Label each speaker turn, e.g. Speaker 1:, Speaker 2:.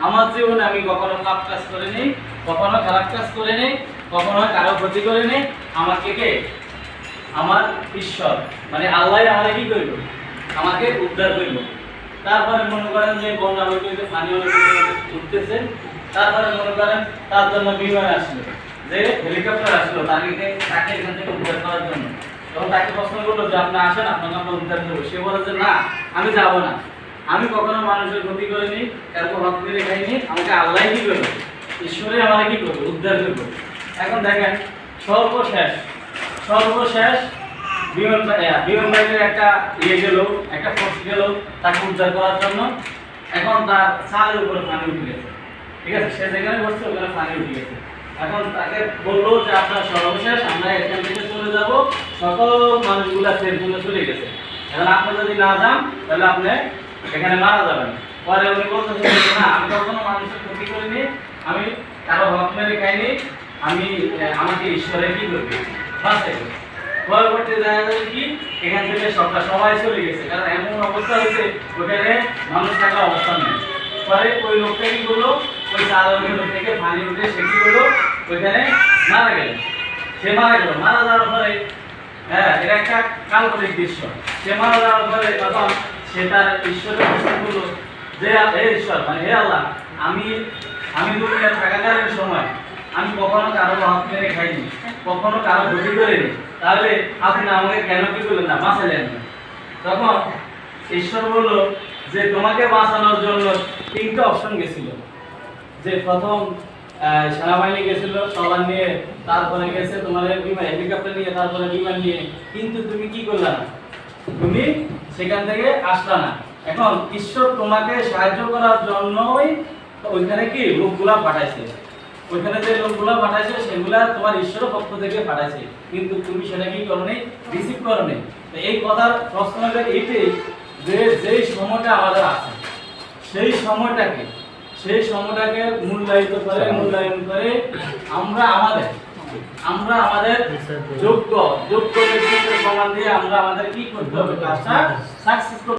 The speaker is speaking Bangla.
Speaker 1: আমার জীবনে আমি কখনো পাপ কাজ করিনি, কখনো খারাপ কাজ করিনি, কখনো কারও ক্ষতি করিনি। আমাকে কে? আমার ঈশ্বর। মানে আল্লাহ আমাকে কি করল আমাকে উদ্ধার করল তারপরে মনে করেন যে বন্যা বইতে পানি উঠতেছে তারপরে মনে করেন তার জন্য বিমান আসলো। যে হেলিকপ্টার আসলো তাকে তাকে এখান থেকে উদ্ধার করার জন্য। তখন তাকে প্রশ্ন করল যে, আপনি আসেন, আপনাকে আমরা উদ্ধার করব। সে বলে যে, না, আমি যাব না। আমি কখনো মানুষের ক্ষতি করিনি কারও হক মেরে খাইনি, আমাকে আল্লাহ কি করবে? ঈশ্বরে আমাকে কি করবে? উদ্ধার করবে। এখন দেখেন, সর্বশেষ সর্বশেষ বিমান বিমান বাহিনীর একটা ইয়ে গেল, একটা ফোর্স গেল তাকে উদ্ধার করার জন্য। এখন তার চালের উপরে পানি উঠে গেছে। ঠিক আছে? সে যেখানে বসছে, ওখানে পানি উঠে গেছে। এখন তাকে বলল যে, আপনার সর্বশেষ, আমরা এখান থেকে চলে যাব। সকল মানুষগুলা জন্য চলে গেছে। এখন আপনি যদি না যান, তাহলে আপনি এখানে মারা যাবেন। পরে উনি বলতেছেন না, আমি কখনো মানুষের ক্ষতি করিনি। আমি কারও হক মেরে খাইনি। আমি আমাকে ঈশ্বরে কি করবে? পরবর্তী দেখা যায় কি, এখান থেকে সবটা সবাই চলে গেছে। কারণ এমন অবস্থা হয়েছে, ওখানে মানুষ থাকার অবস্থা নেই। পরে ওই লোকটা কি করল? ওই চালকের লোক থেকে পানি উঠে সে কি করল? ওইখানে মারা গেল। সে মারা গেল। মারা যাওয়ার পরে হ্যাঁ এটা একটা কাল্পনিক দৃশ্য। সে মারা যাওয়ার পরে তখন সে তার ঈশ্বরের প্রশ্ন করল যে হে ঈশ্বর মানে হে আল্লাহ, আমি আমি দুনিয়া থাকাকালীন সময় আমি কখনো কারও হাত মেরে খাইনি, কখনো কারও ক্ষতি করিনি তাহলে আপনি আমাকে কেন কি করলেন না, বাঁচালেন না? তখন ঈশ্বর বলল, যে তোমাকে বাঁচানোর জন্য তিনটা অপশন গেছিল। যে প্রথম সেনাবাহিনী গেছিল সবার নিয়ে, তারপরে গেছে তোমার বিমান, হেলিকপ্টার নিয়ে, তারপরে বিমান নিয়ে। কিন্তু তুমি কি করলা না? তুমি সেখান থেকে আসলা না। এখন ঈশ্বর তোমাকে সাহায্য করার জন্যই ওইখানে কি লোকগুলা পাঠাইছে। ওইখানে যে লোকগুলা পাঠাইছে সেগুলা তোমার ঈশ্বরের পক্ষ থেকে পাঠাইছে। কিন্তু তুমি সেটা কি করনি? রিসিভ করনি। তো এই কথার প্রশ্ন হলো এইটাই যে যেই সময়টা আমাদের আছে সেই সময়টাকে সেই সময়টাকে মূল্যায়িত করে মূল্যায়ন করে আমরা আমাদের আমরা আমাদের যোগ্য যোগ্য প্রমাণ দিয়ে আমরা আমাদের কি করতে হবে। কাজটা সাকসেস